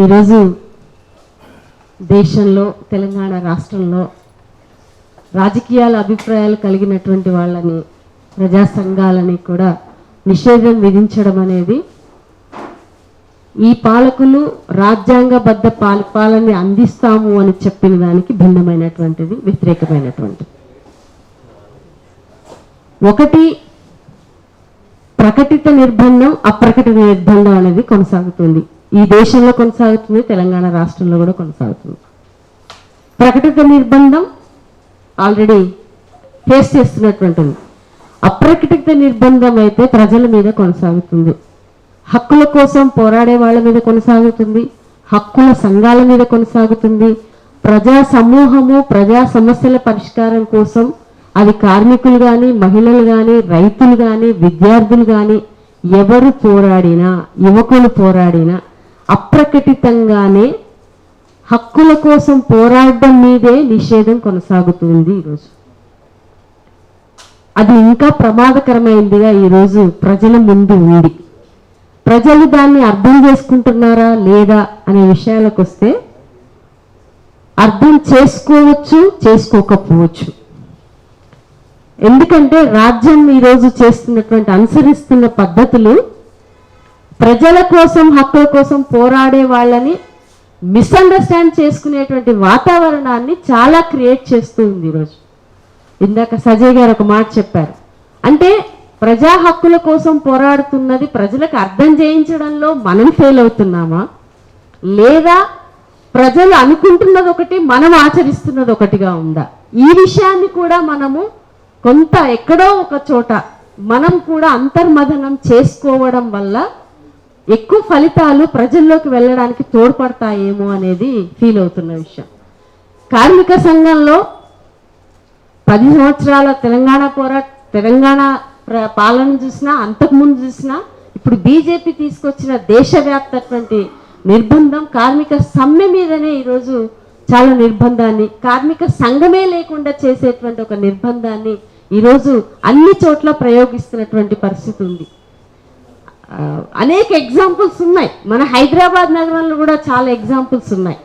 ఈరోజు దేశంలో తెలంగాణ రాష్ట్రంలో రాజకీయాల అభిప్రాయాలు కలిగినటువంటి వాళ్ళని ప్రజా సంఘాలని కూడా నిషేధం విధించడం అనేది ఈ పాలకులు రాజ్యాంగబద్ధ పాలపాలని అందిస్తాము అని చెప్పిన దానికి భిన్నమైనటువంటిది వ్యతిరేకమైనటువంటిది. ఒకటి ప్రకటిత నిర్బంధం అప్రకటిత నిర్బంధం అనేది కొనసాగుతుంది. ఈ దేశంలో కొనసాగుతుంది తెలంగాణ రాష్ట్రంలో కూడా కొనసాగుతుంది. ప్రకటిత నిర్బంధం ఆల్రెడీ ఫేస్ చేస్తున్నటువంటిది. అప్రకటిత నిర్బంధం అయితే ప్రజల మీద కొనసాగుతుంది. హక్కుల కోసం పోరాడే వాళ్ళ మీద కొనసాగుతుంది. హక్కుల సంఘాల మీద కొనసాగుతుంది. ప్రజా సమూహము ప్రజా సమస్యల పరిష్కారం కోసం అది కార్మికులు కానీ మహిళలు కానీ రైతులు కానీ విద్యార్థులు కానీ ఎవరు పోరాడినా యువకులు పోరాడినా అప్రకటితంగానే హక్కుల కోసం పోరాడడం మీదే నిషేధం కొనసాగుతుంది ఈరోజు అది ఇంకా ప్రమాదకరమైందిగా ఈరోజు ప్రజల ముందు ఉంది. ప్రజలు దాన్ని అర్థం చేసుకుంటున్నారా లేదా అనే విషయాలకు వస్తే అర్థం చేసుకోవచ్చు చేసుకోకపోవచ్చు. ఎందుకంటే రాజ్యం ఈరోజు చేస్తున్నటువంటి అనుసరిస్తున్న పద్ధతులు ప్రజల కోసం హక్కుల కోసం పోరాడే వాళ్ళని మిస్అండర్స్టాండ్ చేసుకునేటువంటి వాతావరణాన్ని చాలా క్రియేట్ చేస్తూ ఉంది ఈరోజు ఇందాక సజయ్ గారు ఒక మాట చెప్పారు. అంటే ప్రజా హక్కుల కోసం పోరాడుతున్నది ప్రజలకు అర్థం చేయించడంలో మనం ఫెయిల్ అవుతున్నామా? లేదా ప్రజలు అనుకుంటున్నది ఒకటి మనం ఆచరిస్తున్నది ఒకటిగా ఉందా? ఈ విషయాన్ని కూడా మనము కొంత ఎక్కడో ఒక చోట మనం కూడా అంతర్మథనం చేసుకోవడం వల్ల ఎక్కువ ఫలితాలు ప్రజల్లోకి వెళ్ళడానికి తోడ్పడతాయేమో అనేది ఫీల్ అవుతున్న విషయం. కార్మిక సంఘంలో పది సంవత్సరాల తెలంగాణ పోరాట తెలంగాణ ప్ర- పాలన చూసినా అంతకుముందు చూసినా ఇప్పుడు బీజేపీ తీసుకొచ్చిన దేశవ్యాప్తటువంటి నిర్బంధం కార్మిక సమ్మె మీదనే ఈరోజు చాలా నిర్బంధాన్ని కార్మిక సంఘమే లేకుండా చేసేటువంటి ఒక నిర్బంధాన్ని ఈరోజు అన్ని చోట్ల ప్రయోగిస్తున్నటువంటి పరిస్థితి ఉంది. అనేక ఎగ్జాంపుల్స్ ఉన్నాయి. మన హైదరాబాద్ నగరంలో కూడా చాలా ఎగ్జాంపుల్స్ ఉన్నాయి.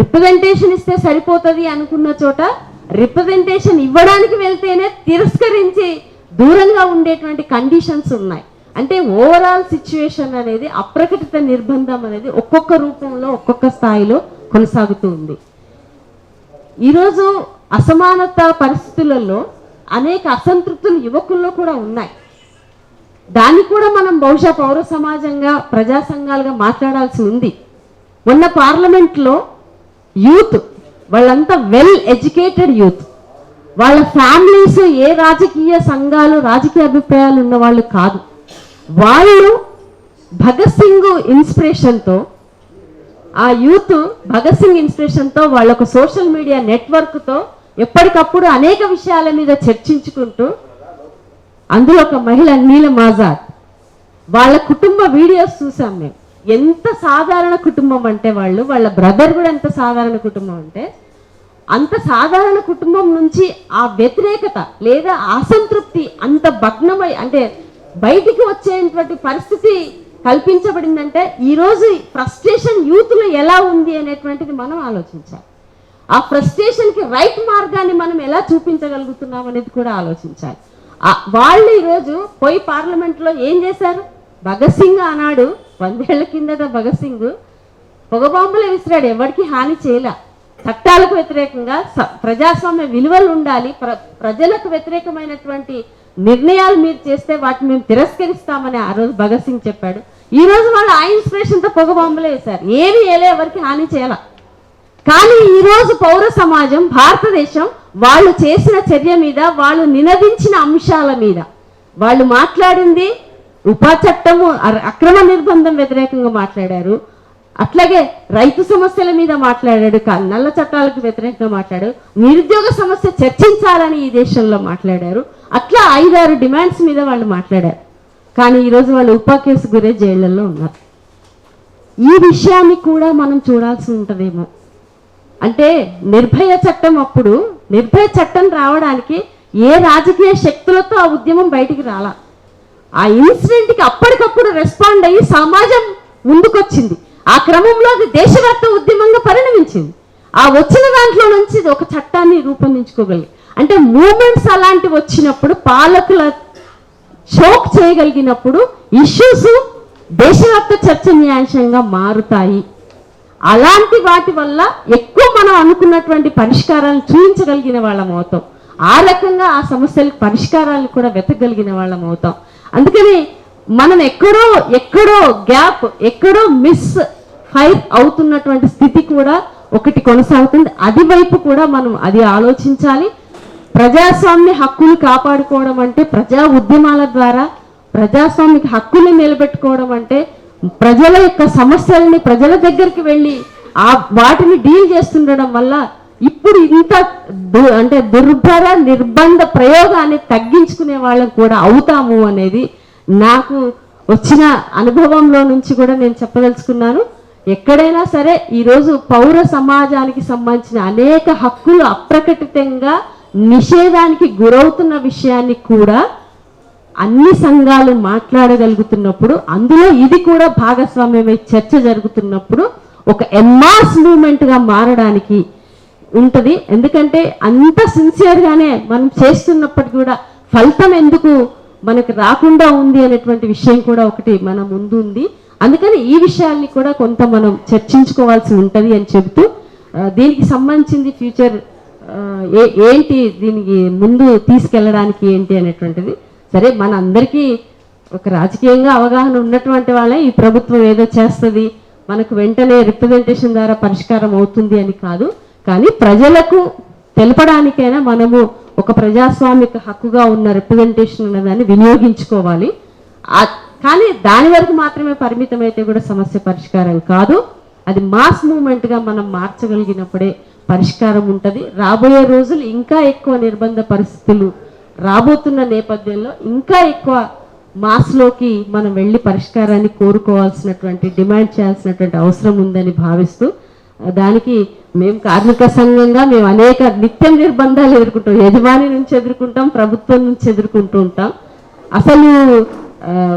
రిప్రజెంటేషన్ ఇస్తే సరిపోతుంది అనుకున్న చోట రిప్రజెంటేషన్ ఇవ్వడానికి వెళ్తేనే తిరస్కరించి దూరంగా ఉండేటువంటి కండిషన్స్ ఉన్నాయి. అంటే ఓవరాల్ సిచ్యువేషన్ అనేది అప్రకటిత నిర్బంధం అనేది ఒక్కొక్క రూపంలో ఒక్కొక్క స్థాయిలో కొనసాగుతూ ఉంది. ఈరోజు అసమానత పరిస్థితులలో అనేక అసంతృప్తులు యువకుల్లో కూడా ఉన్నాయి. దాన్ని కూడా మనం బహుశా పౌర సమాజంగా ప్రజా సంఘాలుగా మాట్లాడాల్సి ఉంది. మొన్న పార్లమెంట్లో యూత్ వాళ్ళంతా వెల్ ఎడ్యుకేటెడ్ యూత్. వాళ్ళ ఫ్యామిలీస్ ఏ రాజకీయ సంఘాలు రాజకీయ అభిప్రాయాలు ఉన్న వాళ్ళు కాదు. వాళ్ళు భగత్ సింగ్ ఇన్స్పిరేషన్తో ఆ యూత్ భగత్ సింగ్ ఇన్స్పిరేషన్తో వాళ్ళ సోషల్ మీడియా నెట్వర్క్తో ఎప్పటికప్పుడు అనేక విషయాల మీద చర్చించుకుంటూ అందులో ఒక మహిళ నీలం ఆజాద్. వాళ్ళ కుటుంబ వీడియోస్ చూసాం మేము. ఎంత సాధారణ కుటుంబం అంటే వాళ్ళు వాళ్ళ బ్రదర్ కూడా ఎంత సాధారణ కుటుంబం అంటే అంత సాధారణ కుటుంబం నుంచి ఆ వ్యతిరేకత లేదా అసంతృప్తి అంత భగ్నమై అంటే బయటికి వచ్చేటువంటి పరిస్థితి కల్పించబడిందంటే ఈరోజు ఫ్రస్ట్రేషన్ యూత్లో ఎలా ఉంది అనేటువంటిది మనం ఆలోచించాలి. ఆ ఫ్రస్ట్రేషన్కి రైట్ మార్గాన్ని మనం ఎలా చూపించగలుగుతున్నాం అనేది కూడా ఆలోచించాలి. వాళ్ళు ఈరోజు పోయి పార్లమెంట్లో ఏం చేశారు? భగత్ సింగ్ అన్నాడు వందేళ్ళ కిందట భగత్ సింగ్ పొగబాంబులు విసిరాడు. ఎవరికి హాని చేయలే. చట్టాలకు వ్యతిరేకంగా ప్రజాస్వామ్య విలువలు ఉండాలి. ప్ర ప్రజలకు వ్యతిరేకమైనటువంటి నిర్ణయాలు మీరు చేస్తే వాటిని మేము తిరస్కరిస్తామని ఆ రోజు భగత్ సింగ్ చెప్పాడు. ఈ రోజు వాళ్ళు ఆ ఇన్స్పిరేషన్తో పొగబాంబులే వేశారు. ఏమి వేయలే ఎవరికి హాని చేయాలి. కానీ ఈరోజు పౌర సమాజం భారతదేశం వాళ్ళు చేసిన చర్య మీద వాళ్ళు నినదించిన అంశాల మీద. వాళ్ళు మాట్లాడింది ఉపా చట్టము అక్రమ నిర్బంధం వ్యతిరేకంగా మాట్లాడారు. అట్లాగే రైతు సమస్యల మీద మాట్లాడాడు నల్ల చట్టాలకు వ్యతిరేకంగా మాట్లాడాడు నిరుద్యోగ సమస్య చర్చించాలని ఈ దేశంలో మాట్లాడారు. అట్లా ఐదారు డిమాండ్స్ మీద వాళ్ళు మాట్లాడారు. కానీ ఈరోజు వాళ్ళు ఉపా కేసు గురే జైళ్ళలో ఉన్నారు. ఈ విషయాన్ని కూడా మనం చూడాల్సి ఉంటుందేమో. అంటే నిర్భయ చట్టం అప్పుడు నిర్భయ చట్టం రావడానికి ఏ రాజకీయ శక్తులతో ఆ ఉద్యమం బయటికి రాలా? ఆ ఇన్సిడెంట్కి అప్పటికప్పుడు రెస్పాండ్ అయ్యి సమాజం ముందుకొచ్చింది. ఆ క్రమంలో అది దేశవ్యాప్త ఉద్యమంగా పరిణమించింది. ఆ వచ్చిన దాంట్లో నుంచి ఇది ఒక చట్టాన్ని రూపొందించుకోగలిగి అంటే మూమెంట్స్ అలాంటివి వచ్చినప్పుడు పాలకుల షోక్ చేయగలిగినప్పుడు ఇష్యూస్ దేశవ్యాప్త చర్చనీయాంశంగా మారుతాయి. అలాంటి వాటి వల్ల ఎక్కువ మనం అనుకున్నటువంటి పరిష్కారాలను చూపించగలిగిన వాళ్ళం అవుతాం. ఆ రకంగా ఆ సమస్యలకు పరిష్కారాలు కూడా వెతకగలిగిన వాళ్ళం అవుతాం. అందుకని మనం ఎక్కడో ఎక్కడో గ్యాప్ ఎక్కడో మిస్ ఫైర్ అవుతున్నటువంటి స్థితి కూడా ఒకటి కొనసాగుతుంది. అది వైపు కూడా మనం అది ఆలోచించాలి. ప్రజాస్వామ్య హక్కులు కాపాడుకోవడం అంటే ప్రజా ఉద్యమాల ద్వారా ప్రజాస్వామిక హక్కుల్ని నిలబెట్టుకోవడం అంటే ప్రజల యొక్క సమస్యల్ని ప్రజల దగ్గరికి వెళ్ళి ఆ వాటిని డీల్ చేస్తుండడం వల్ల ఇప్పుడు ఇంత దు- అంటే దుర్భర నిర్బంధ ప్రయోగాన్ని తగ్గించుకునే వాళ్ళం కూడా అవుతాము అనేది నాకు వచ్చిన అనుభవంలో నుంచి కూడా నేను చెప్పదలుచుకున్నాను. ఎక్కడైనా సరే ఈరోజు పౌర సమాజానికి సంబంధించిన అనేక హక్కులు అప్రకటితంగా నిషేధానికి గురవుతున్న విషయాన్ని కూడా అన్ని సంఘాలు మాట్లాడగలుగుతున్నప్పుడు అందులో ఇది కూడా భాగస్వామ్యమై చర్చ జరుగుతున్నప్పుడు ఒక ఎంఆర్స్ మూమెంట్గా మారడానికి ఉంటుంది. ఎందుకంటే అంత సిన్సియర్గానే మనం చేస్తున్నప్పటికీ కూడా ఫలితం ఎందుకు మనకు రాకుండా ఉంది అనేటువంటి విషయం కూడా ఒకటి మన ముందు ఉంది. అందుకని ఈ విషయాల్ని కూడా కొంత మనం చర్చించుకోవాల్సి ఉంటుంది అని చెబుతూ దీనికి సంబంధించింది ఫ్యూచర్ ఏ ఏంటి దీనికి ముందు తీసుకెళ్ళడానికి ఏంటి అనేటువంటిది సరే మన అందరికీ ఒక రాజకీయంగా అవగాహన ఉన్నటువంటి వాళ్ళే ఈ ప్రభుత్వం ఏదో చేస్తుంది మనకు వెంటనే రిప్రజెంటేషన్ ద్వారా పరిష్కారం అవుతుంది అని కాదు. కానీ ప్రజలకు తెలపడానికైనా మనము ఒక ప్రజాస్వామిక హక్కుగా ఉన్న రిప్రజెంటేషన్ ఉన్నదాన్ని వినియోగించుకోవాలి. కానీ దాని వరకు మాత్రమే పరిమితమైతే కూడా సమస్య పరిష్కారం కాదు. అది మాస్ మూమెంట్గా మనం మార్చగలిగినప్పుడే పరిష్కారం ఉంటుంది. రాబోయే రోజులు ఇంకా ఎక్కువ నిర్బంధ పరిస్థితులు రాబోతున్న నేపథ్యంలో ఇంకా ఎక్కువ మాస్లోకి మనం వెళ్ళి పరిష్కారాన్ని కోరుకోవాల్సినటువంటి డిమాండ్ చేయాల్సినటువంటి అవసరం ఉందని భావిస్తూ దానికి మేము కార్మిక సంఘంగా మేము అనేక నిత్యం నిర్బంధాలు ఎదుర్కొంటాం. యజమాని నుంచి ఎదుర్కొంటాం ప్రభుత్వం నుంచి ఎదుర్కొంటూ ఉంటాం. అసలు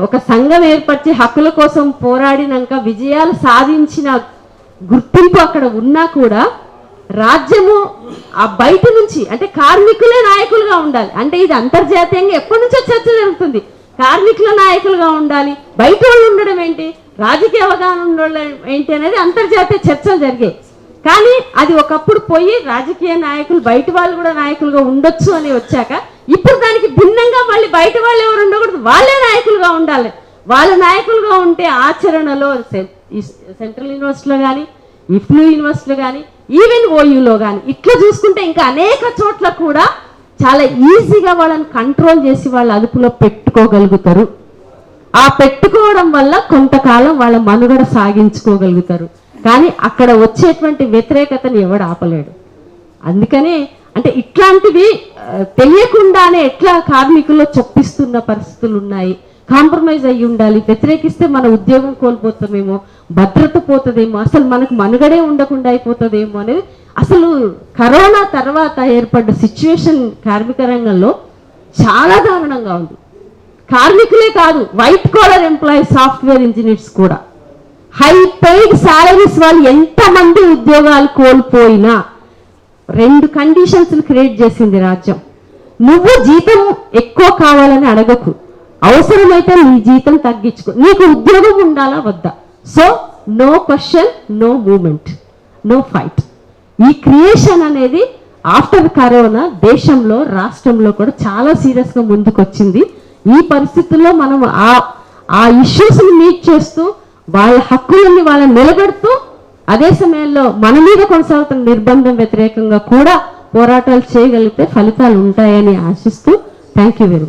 ఒక సంఘం ఏర్పరిచి హక్కుల కోసం పోరాడినాక విజయాలు సాధించిన గుర్తింపు అక్కడ ఉన్నా కూడా రాజ్యము ఆ బయట నుంచి అంటే కార్మికులే నాయకులుగా ఉండాలి. అంటే ఇది అంతర్జాతీయంగా ఎప్పటి నుంచో చర్చ జరుగుతుంది. కార్మికుల నాయకులుగా ఉండాలి. బయట వాళ్ళు ఉండడం ఏంటి? రాజకీయ అవగాహన ఉండడం ఏంటి అనేది అంతర్జాతీయ చర్చలు జరిగాయి. కానీ అది ఒకప్పుడు పోయి రాజకీయ నాయకులు బయట వాళ్ళు కూడా నాయకులుగా ఉండొచ్చు అని వచ్చాక ఇప్పుడు దానికి భిన్నంగా మళ్ళీ బయట వాళ్ళు ఎవరు ఉండకూడదు. వాళ్ళే నాయకులుగా ఉండాలి. వాళ్ళ నాయకులుగా ఉంటే ఆచరణలో సె- సెంట్రల్ యూనివర్సిటీలో కానీ ఇఫ్లూ యూనివర్సిటీలో కానీ ఈవెన్ ఓయూలో కానీ ఇట్లా చూసుకుంటే ఇంకా అనేక చోట్ల కూడా చాలా ఈజీగా వాళ్ళని కంట్రోల్ చేసి వాళ్ళ అదుపులో పెట్టుకోగలుగుతారు. ఆ పెట్టుకోవడం వల్ల కొంతకాలం వాళ్ళ మనుగడ సాగించుకోగలుగుతారు. కానీ అక్కడ వచ్చేటువంటి వ్యతిరేకతను ఎవడు ఆపలేడు. అందుకనే అంటే ఇట్లాంటివి తెలియకుండానే ఎట్లా కార్మికుల్లో చొప్పిస్తున్న పరిస్థితులు ఉన్నాయి. కాంప్రమైజ్ అయ్యి ఉండాలి వ్యతిరేకిస్తే మన ఉద్యోగం కోల్పోతామేమో భద్రత పోతుందేమో అసలు మనకు మనుగడే ఉండకుండా అయిపోతుందేమో అనేది అసలు కరోనా తర్వాత ఏర్పడ్డ సిచ్యువేషన్ కార్మిక రంగంలో చాలా దారుణంగా ఉంది. కార్మికులే కాదు white collar employee software engineers కూడా. హై పెయిడ్ శాలరీస్ వాళ్ళు ఎంతమంది ఉద్యోగాలు కోల్పోయినా రెండు కండిషన్స్ క్రియేట్ చేసింది రాజ్యం. నువ్వు జీతం ఎక్కువ కావాలని అడగకు. అవసరమైతే నీ జీతం తగ్గించుకో. నీకు ఉద్యోగం ఉండాలా వద్దా? So no question no movement no fight ఈ క్రియేషన్ అనేది ఆఫ్టర్ కరోనా దేశంలో రాష్ట్రంలో కూడా చాలా సీరియస్గా ముందుకొచ్చింది. ఈ పరిస్థితుల్లో మనం ఆ ఆ ఇష్యూస్ని మీట్ చేస్తూ వాళ్ళ హక్కులని వాళ్ళని నిలబెడుతూ అదే సమయంలో మన మీద కొనసాగుతున్న నిర్బంధం వ్యతిరేకంగా కూడా పోరాటాలు చేయగలిగితే ఫలితాలు ఉంటాయని ఆశిస్తూ థ్యాంక్ యూ వెరీ మచ్